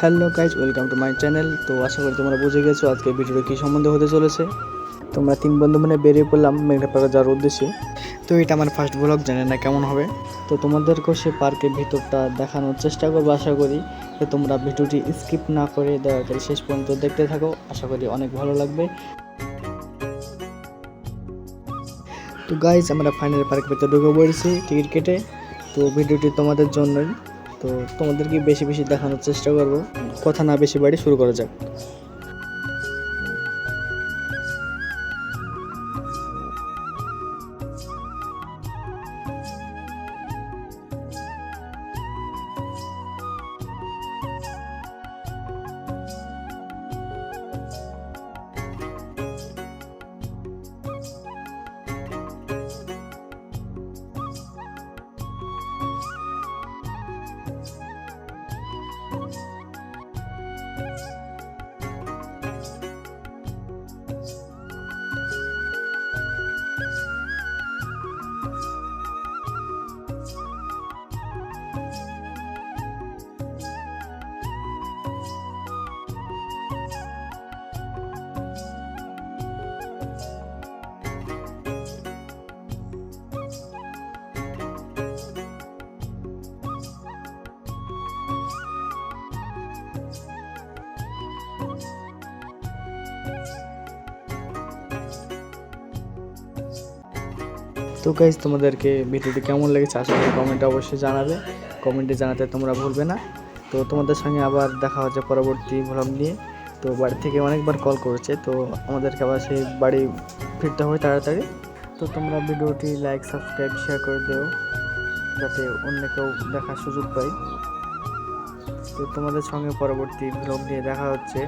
Hello guys welcome to my channel তো আশা করি তোমরা বুঝে গেছো আজকে ভিডিওটা কী সম্বন্ধে হতে চলেছে। তোমরা তিন বন্ধু মানে বেরিয়ে পড়লাম মেঘনা পার্কে যাওয়ার উদ্দেশ্যে। তো এটা আমার ফার্স্ট ব্লগ জানি না কেমন হবে। তো তোমাদেরকেও সে পার্কের ভিতরটা দেখানোর চেষ্টা করব আশা করি। তো তোমরা ভিডিওটি স্কিপ না করে দয়া করে শেষ পর্যন্ত দেখতে থাকো, আশা করি অনেক ভালো লাগবে। তো গাইজ আমরা ফাইনাল পার্কের ভিতরে ঢুকে পড়েছি টিকিট কেটে। তো ভিডিওটি তোমাদের জন্যই। তো তোমাদেরকে বেশি বেশি দেখানোর চেষ্টা করব। কথা না বেশি বাড়ি শুরু করা যাক। তো গাইজ তোমাদেরকে ভিডিওটি কেমন লেগেছে আশা করি কমেন্টে অবশ্যই জানাবে। কমেন্টে জানাতে তোমরা ভুলবে না। তো তোমাদের সঙ্গে আবার দেখা হচ্ছে পরবর্তী ভ্লগ নিয়ে। তো বাড়ি থেকে অনেকবার কল করেছে, তো আমাদেরকে আবার সেই বাড়ি ফিরতে হবে তাড়াতাড়ি। তো তোমরা ভিডিওটি লাইক সাবস্ক্রাইব শেয়ার করে দেও, যাতে অন্য কেউ দেখার সুযোগ পায় তো তোমাদের সঙ্গে পরবর্তী ব্লগ নিয়ে দেখা হচ্ছে।